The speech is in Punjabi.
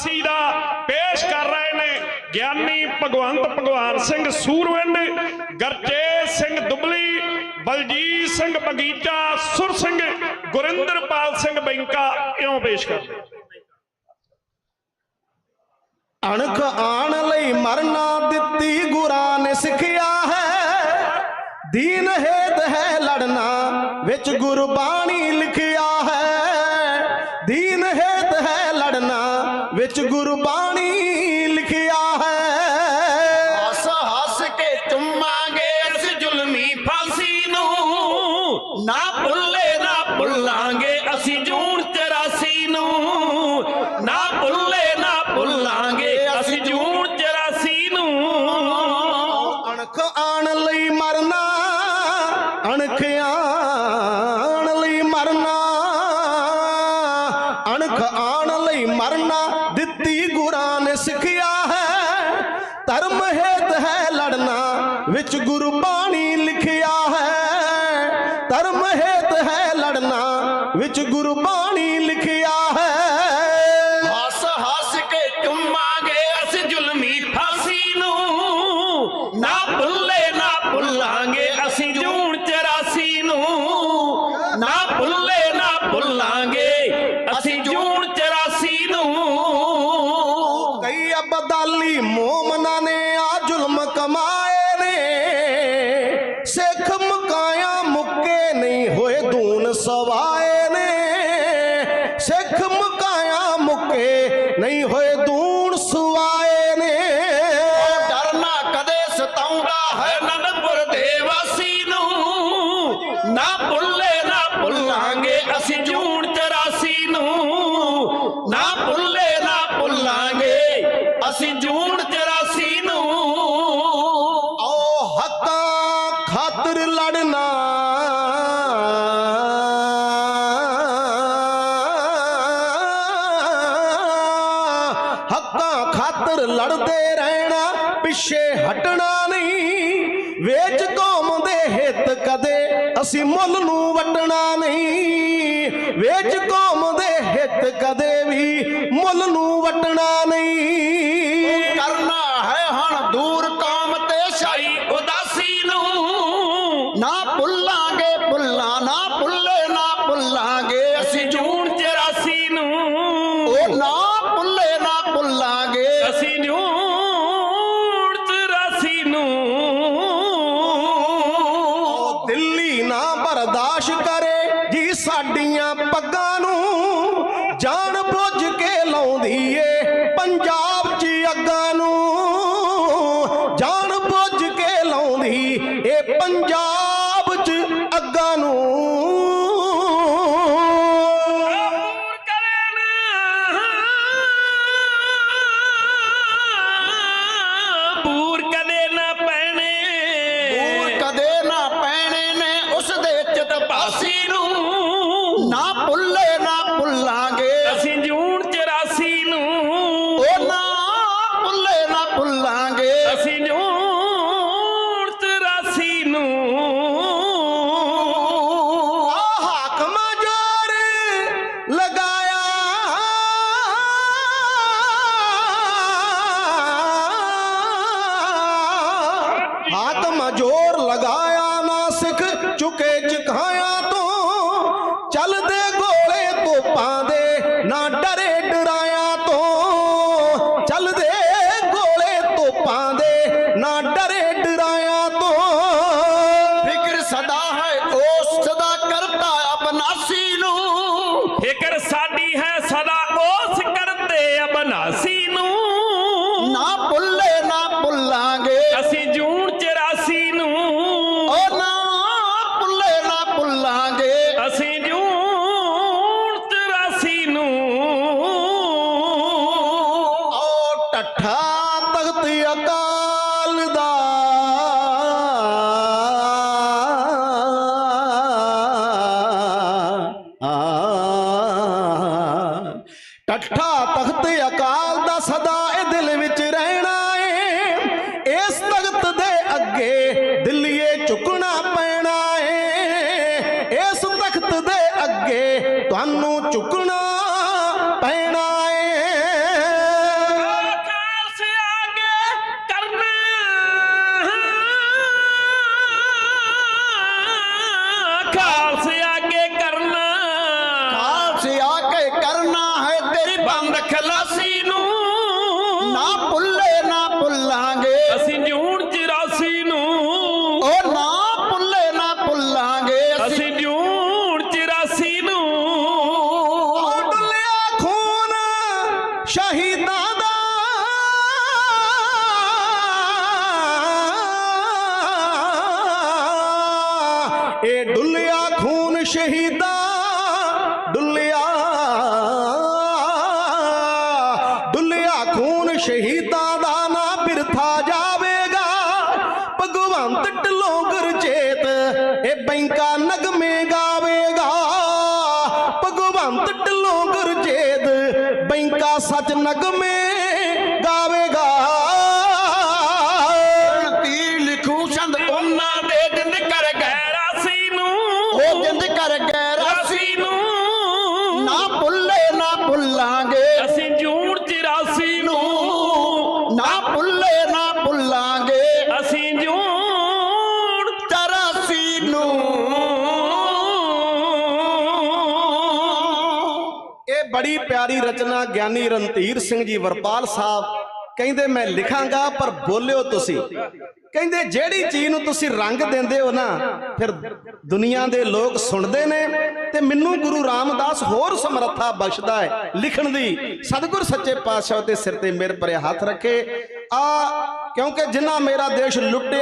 88 ਦਾ ਪੇਸ਼ ਕਰ ਰਹੇ ਨੇ ਗਿਆਨੀ ਭਗਵੰਤ ਭਗਵਾਨ ਸਿੰਘ ਸੂਰਵਿੰਡ ਗਰਜੇਤ ਸਿੰਘ ਦੁਬਲੀ, ਬਲਜੀਤ ਸਿੰਘ ਬਗੀਚਾ, ਸੁਰ ਸਿੰਘ ਗੁਰਿੰਦਰਪਾਲ ਸਿੰਘ ਬੈਂਕਾ, ਇਉਂ ਪੇਸ਼ ਕਰਦੇ ਅਣਖ ਆਣ ਲਈ ਮਰਨਾ ਦਿੱਤੀ ਗੁਰਾਂ ਨੇ ਸਿੱਖਿਆ ਹੈ। ਦੀਨ ਹੇਤ ਹੈ ਲੜਨਾ, ਵਿੱਚ ਗੁਰਬਾਣੀ ਲਿਖੀ ਵਿੱਚ ਗੁਰਬਾਣੀ ਲਿਖਿਆ ਹੈ। ਹੱਸ ਹੱਸ ਕੇ ਚੁੰਮਾਂਗੇ ਇਸ ਜ਼ੁਲਮੀ ਫਾਂਸੀ ਨੂੰ। ਨਾ ਭੁੱਲੇ ਨਾ ਭੁੱਲਾਂਗੇ ਅਸੀਂ ਜੂਨ 84 ਨੂੰ। ਨਾ ਭੁੱਲੇ ਨਾ ਭੁੱਲਾਂਗੇ ਅਸੀਂ ਜੂਨ 84 ਨੂੰ। ਅਣਖ ਆਣ ਲਈ ਮਰਨਾ ਅਣਖ ਆਣ ਲਈ ਮਰਨਾ ਅਣਖ ਆਣ ਲਈ ਮਰਨਾ ਧਰਮ ਹੇਤ ਹੈ ਲੜਨਾ ਵਿੱਚ ਗੁਰਬਾਣੀ ਲਿਖਿਆ ਹੈ। ਧਰਮ ਹੇਤ ਹੈ ਲੜਨਾ ਵਿੱਚ ਗੁਰਬਾਣੀ ਲਿਖਿਆ ਹੈ। ਹੱਸ ਹੱਸ ਕੇ ਚੁੰਮਾਂਗੇ ਅਸੀਂ ਜ਼ੁਲਮੀ ਫਾਂਸੀ ਨੂੰ। ਨਾ ਭੁੱਲੇ ਨਾ ਭੁੱਲਾਂਗੇ ਅਸੀਂ ਜੂਨ 84 ਨੂੰ। ਨਾ ਭੁੱਲੇ ਨਾ ਭੁੱਲਾਂਗੇ ਅਸੀਂ ਜੂਨ 84 ਨੂੰ। ਕਈ ਅਬਦਾਲੀ ਮੋਮਨਾਂ ਨੇ ਸਿੱਖ ਮੁਕਾਇਆ ਮੁਕੇ ਨਹੀਂ ਹੋਏ ਹੱਕਾਂ ਲੜਦੇ ਰਹਿਣਾ, ਪਿੱਛੇ ਹਟਣਾ ਨਹੀਂ। ਵੇਚ ਕੌਮ ਦੇ ਹਿੱਤ ਕਦੇ ਅਸੀਂ ਮੁੱਲ ਨੂੰ ਵਟਣਾ ਨਹੀਂ। ਵੇਚ ਕੌਮ ਦੇ ਹਿੱਤ ਕਦੇ ਵੀ ਮੁੱਲ ਨੂੰ ਵਟਣਾ ਨਹੀਂ। ਕਰਨਾ ਹੈ ਹਣ ਦੂਰ ਕਾਮ ਤੇ ਸ਼ਾਈ ਅਸੀਂ ਨੂੰ ਭੁੱਲੇ ਨਾ ਭੁੱਲਾਂਗੇ। ਅਸੀਂ ਜੂਨ 84 ਨੂੰ ਉਹ ਨਾ ਭੁੱਲੇ ਨਾ ਭੁੱਲਾਂਗੇ। ਅਸੀਂ ਜੂਨ 84 ਨੂੰ ਆ ਹਾਕਮ ਜੋਰ ਲਗਾਇਆ। ਹਾਕਮ ਜੋਰ ਲਗਾਇਆ ਨਾ ਸਿੱਖ ਚੁਕੇ ਚਖਾਇਆ ਨਾ ਭੁੱਲੇ ਡੱਠਾ ਤਖਤ ਅਕਾਲ ਦਾ ਸਦਾ ਇਹ ਦਿਲ ਵਿੱਚ ਰਹਿਣਾ ਏ। ਇਸ ਤਖਤ ਦੇ ਅੱਗੇ ਦਿੱਲੀਏ ਝੁਕਣਾ ਪੈਣਾ ਏ। ਇਸ ਤਖਤ ਦੇ ਅੱਗੇ ਤੁਹਾਨੂੰ ਝੁਕਣਾ ਪੈਣਾ ਖਾਲਸੇ ਬੰਦ ਖਲਾਸੀ ਨਾ। ਭੁੱਲੇ ਨਾ ਭੁੱਲਾਂਗੇ। ਨਾ। ਭੁੱਲੇ ਨਾ ਭੁੱਲਾਂਗੇ। ਡੁੱਲਿਆ ਖੂਨ ਸ਼ਹੀਦਾਂ ਦਾ। ਇਹ ਡੁੱਲਿਆ ਖੂਨ ਸ਼ਹੀਦਾਂ ਸ਼ਹੀਦਾਂ ਦਾ ਨਾ ਬਿਰਥਾ ਜਾਵੇਗਾ। ਭਗਵੰਤ ਢਿੱਲੋਂ ਗੁਰਚੇਤ ਇਹ ਬੈਂਕਾ ਨਗਮੇ ਗਾਵੇਗਾ। ਭਗਵੰਤ ਢਿੱਲੋਂ ਗੁਰਚੇਤ ਬੈਂਕਾ ਸੱਚ ਨਗਮੇ ਗਾਵੇਗਾ। ਤੀ ਲਿਖੂ ਛੰਦ ਉਹਨਾਂ ਦੇ ਜਿੰਦ ਕਰ ਗਏ ਰਾਸੀ ਨੂੰ ਉਹ ਜਿੰਦ ਕਰ ਗਏ ਰਾਸੀ ਰਾਸੀ ਨੂੰ ਨਾ ਭੁੱਲੇ ਨਾ ਭੁੱਲਾਂਗੇ। ਅਸੀਂ ਇਹ ਬੜੀ ਪਿਆਰੀ ਰਚਨਾ ਗਿਆਨੀ ਰਣਧੀਰ ਸਿੰਘ ਜੀ ਵਰਪਾਲ ਸਾਹਿਬ। ਕਹਿੰਦੇ, ਮੈਂ ਲਿਖਾਂਗਾ, ਪਰ ਬੋਲਿਓ ਤੁਸੀਂ। ਕਹਿੰਦੇ, ਜਿਹੜੀ ਚੀਜ਼ ਨੂੰ ਤੁਸੀਂ ਰੰਗ ਦਿੰਦੇ ਹੋ ਨਾ, ਫਿਰ ਦੁਨੀਆ ਦੇ ਲੋਕ ਸੁਣਦੇ ਨੇ ਤੇ ਮੈਨੂੰ ਗੁਰੂ ਰਾਮਦਾਸ ਹੋਰ ਸਮਰੱਥਾ ਬਖਸ਼ਦਾ ਹੈ ਲਿਖਣ ਦੀ। ਸਤਿਗੁਰ ਸੱਚੇ ਪਾਤਸ਼ਾਹ ਤੇ ਸਿਰ ਤੇ ਮੇਰੇ ਭਰਿਆ ਹੱਥ ਰੱਖੇ। ਆ, ਕਿਉਂਕਿ ਜਿਨ੍ਹਾਂ ਮੇਰਾ ਦੇਸ਼ ਲੁੱਟੇ